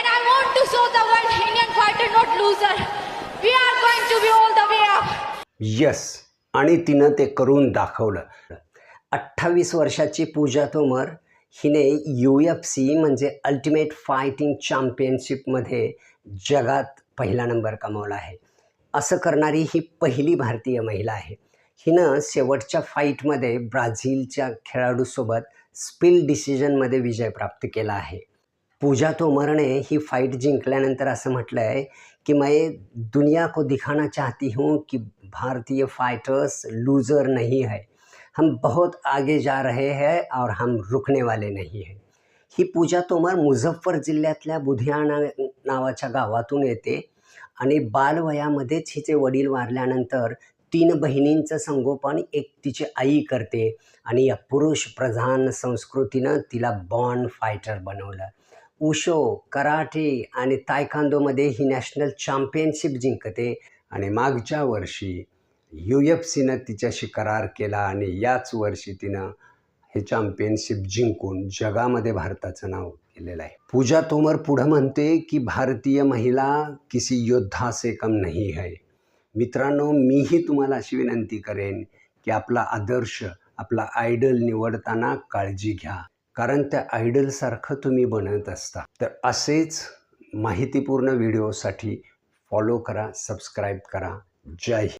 And I want to show the world Indian fighter not loser. We are going to be all the way up. Yes आणि तिनं ते करून दाखवलं. अठ्ठावीस वर्षाची पूजा तोमर हिने यू एफ सी म्हणजे अल्टिमेट फायटिंग चॅम्पियनशिपमध्ये जगात पहिला नंबर कमावला आहे. असं करणारी ही पहिली भारतीय महिला आहे. हिनं शेवटच्या फाईटमध्ये ब्राझीलच्या खेळाडूसोबत स्पिल डिसिजनमध्ये विजय प्राप्त केला आहे. पूजा तोमरने ही फाइट जिंकल्यानंतर असं म्हटलं आहे की मैं दुनिया को दिखाना चाहती हूँ कि भारतीय फाइटर्स लूज़र नहीं है। हम बहुत आगे जा रहे हैं और हम रुकने वाले नहीं हैं। ही पूजा तोमर मुझफ्फर जिल्ह्यातल्या बुधियाणा नावाच्या गावातून येते आणि बालवयामध्येच हिचे वडील वारल्यानंतर तीन बहिणींचं संगोपन एक तिची आई करते आणि या पुरुष प्रधान संस्कृतीनं तिला बॉन फायटर बनवलं. उशो कराटे आणि तायकांदोमध्ये ही नॅशनल चॅम्पियनशिप जिंकते आणि मागच्या वर्षी यू एफ सीनं तिच्याशी करार केला आणि याच वर्षी तिनं हे चॅम्पियनशिप जिंकून जगामध्ये भारताचं नाव केलेलं आहे. पूजा तोमर पुढं म्हणते की भारतीय महिला किसी योद्धा से कम नाही है. मित्रांनो मीही तुम्हाला अशी विनंती करेन की आपला आदर्श आपला आयडल निवडताना काळजी घ्या. कारण त्या आयडलसारखं तुम्ही बनत असता. तर असेच माहितीपूर्ण व्हिडिओसाठी फॉलो करा सबस्क्राईब करा. जय हिंद.